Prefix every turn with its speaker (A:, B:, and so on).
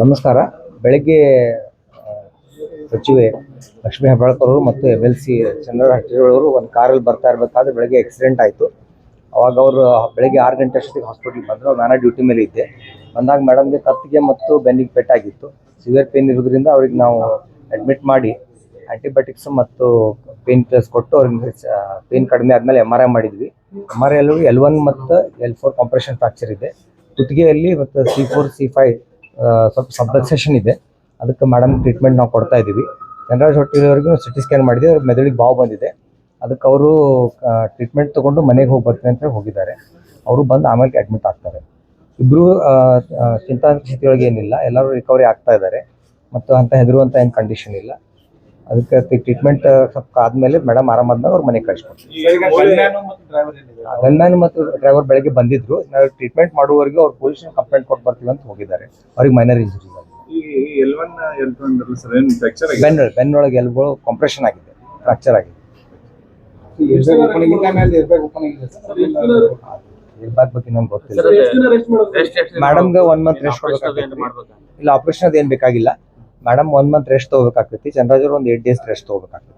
A: ನಮಸ್ಕಾರ. ಬೆಳಗ್ಗೆ ಸಚಿವೆ ಲಕ್ಷ್ಮೀ ಹೆಬ್ಬಾಳ್ಕರ್ ಅವರು ಮತ್ತು ಎಂ ಎಲ್ ಸಿ ಚಂದ್ರ ಅವರು ಒಂದು ಕಾರಲ್ಲಿ ಬರ್ತಾ ಇರಬೇಕಾದ್ರೆ ಬೆಳಗ್ಗೆ ಆಕ್ಸಿಡೆಂಟ್ ಆಯಿತು. ಅವಾಗ ಅವರು ಬೆಳಗ್ಗೆ ಆರು ಗಂಟೆ ಅಷ್ಟೊತ್ತಿಗೆ ಹಾಸ್ಪಿಟ್ಲಿಗೆ ಬಂದರು. ನಾನು ಡ್ಯೂಟಿ ಮೇಲೆ ಇದ್ದೆ. ಬಂದಾಗ ಮೇಡಮ್ಗೆ ಕತ್ತಿಗೆ ಮತ್ತು ಬೆನ್ನಿಗೆ ಪೆಟ್ಟಾಗಿತ್ತು. ಸಿವಿಯರ್ ಪೇನ್ ಇರೋದ್ರಿಂದ ಅವ್ರಿಗೆ ನಾವು ಅಡ್ಮಿಟ್ ಮಾಡಿ ಆ್ಯಂಟಿಬಯೋಟಿಕ್ಸ್ ಮತ್ತು ಪೇನ್ ಕಿಲ್ಲರ್ಸ್ ಕೊಟ್ಟು ಅವ್ರಿಗೆ ಪೇನ್ ಕಡಿಮೆ ಆದಮೇಲೆ ಎಂ ಆರ್ ಐ ಮಾಡಿದ್ವಿ. ಎಂ ಆರ್ ಐ ಅಲ್ಲಿ ಎಲ್ ಒನ್ ಮತ್ತು ಎಲ್ ಫೋರ್ ಕಾಂಪ್ರೆಷನ್ ಫ್ರಾಕ್ಚರ್ ಇದೆ. ಕುತ್ತಿಗೆಯಲ್ಲಿ ಮತ್ತು ಸಿ ಫೋರ್ ಸಿ ಫೈವ್ ಸ್ವಲ್ಪ ಸಬ್ಡಕ್ಸೇಷನ್ ಇದೆ. ಅದಕ್ಕೆ ಮೇಡಮ್ ಟ್ರೀಟ್ಮೆಂಟ್ ನಾವು ಕೊಡ್ತಾ ಇದ್ದೀವಿ ಚಂದ್ರರಾಜ್ ಸಿ ಟಿ ಸ್ಕ್ಯಾನ್ ಮಾಡಿದ್ವಿ ಅವ್ರ ಮೆದುಳಿಗೆ ಬಾವು ಬಂದಿದೆ. ಅದಕ್ಕೆ ಅವರು ಟ್ರೀಟ್ಮೆಂಟ್ ತೊಗೊಂಡು ಮನೆಗೆ ಹೋಗಿ ಬರ್ತೀನಿ ಅಂತ ಹೋಗಿದ್ದಾರೆ. ಅವರು ಬಂದು ಆಮೇಲೆ ಅಡ್ಮಿಟ್ ಆಗ್ತಾರೆ. ಇಬ್ಬರು ಚಿಂತಾಸ್ಥಿತಿಯೊಳಗೆ ಏನಿಲ್ಲ. ಎಲ್ಲರೂ ರಿಕವರಿ ಆಗ್ತಾ ಇದ್ದಾರೆ. ಮತ್ತು ಅಂತ ಹೆದರುವಂಥ ಏನು ಕಂಡೀಷನ್ ಇಲ್ಲ. ಅದಕ್ಕೆ ಟ್ರೀಟ್ಮೆಂಟ್ ಸ್ವಲ್ಪ ಆದ್ಮೇಲೆ ಮೇಡಮ್ ಆರಾಮಾದ್ಮೇಲೆ ಅವ್ರ ಮನೆಗೆ ಕಳಿಸ್ಕೊಡ್ತೀವಿ ಗನ್ಮ್ಯಾನ್ ಮತ್ತು ಡ್ರೈವರ್ ಬೆಳಗ್ಗೆ ಬಂದಿದ್ರು. ನಾವು ಟ್ರೀಟ್ಮೆಂಟ್ ಮಾಡುವವರಿಗೆ ಅವ್ರು ಪೊಲೀಸ್ ಕಂಪ್ಲೇಂಟ್ ಕೊಟ್ಟು ಬರ್ತೀವಿ ಅಂತ ಹೋಗಿದ್ದಾರೆ. ಅವ್ರಿಗೆ ಮೈನರ್ ಇಂಜುರಿ ಬೆನ್ನ ಬೆನ್ನೊಳಗೆ ಎಲ್ಗಳು ಕಾಂಪ್ರೆಷನ್ ಆಗಿದೆ ಫ್ರಾಕ್ಚರ್ ಆಗಿದೆ. ಇರ್ಬೇಕು ಬಗ್ಗೆ ನಮ್ಗೆ ಗೊತ್ತಿಲ್ಲ. ಮೇಡಮ್ಗೆ ಒನ್ ಮಂತ್ ರೆಸ್ಟ್ ಕೊಡ್ಬೇಕಾಗ್ತೈತಿ. ಇಲ್ಲ ಆಪರೇಷನ್ ಅದೇನು ಬೇಕಾಗಿಲ್ಲ. ಮೇಡಮ್ ಒನ್ ಮಂತ್ ರೆಸ್ಟ್ ತಗೋಬೇಕಾಗ್ತೈತಿ. ಚಂದ್ರಾಜ್ ಅವ್ರು ಒಂದು ಏಟ್ ಡೇಸ್ ರೆಸ್ಟ್ ತೊಗೋಬೇಕಾಗ್ತೈತಿ.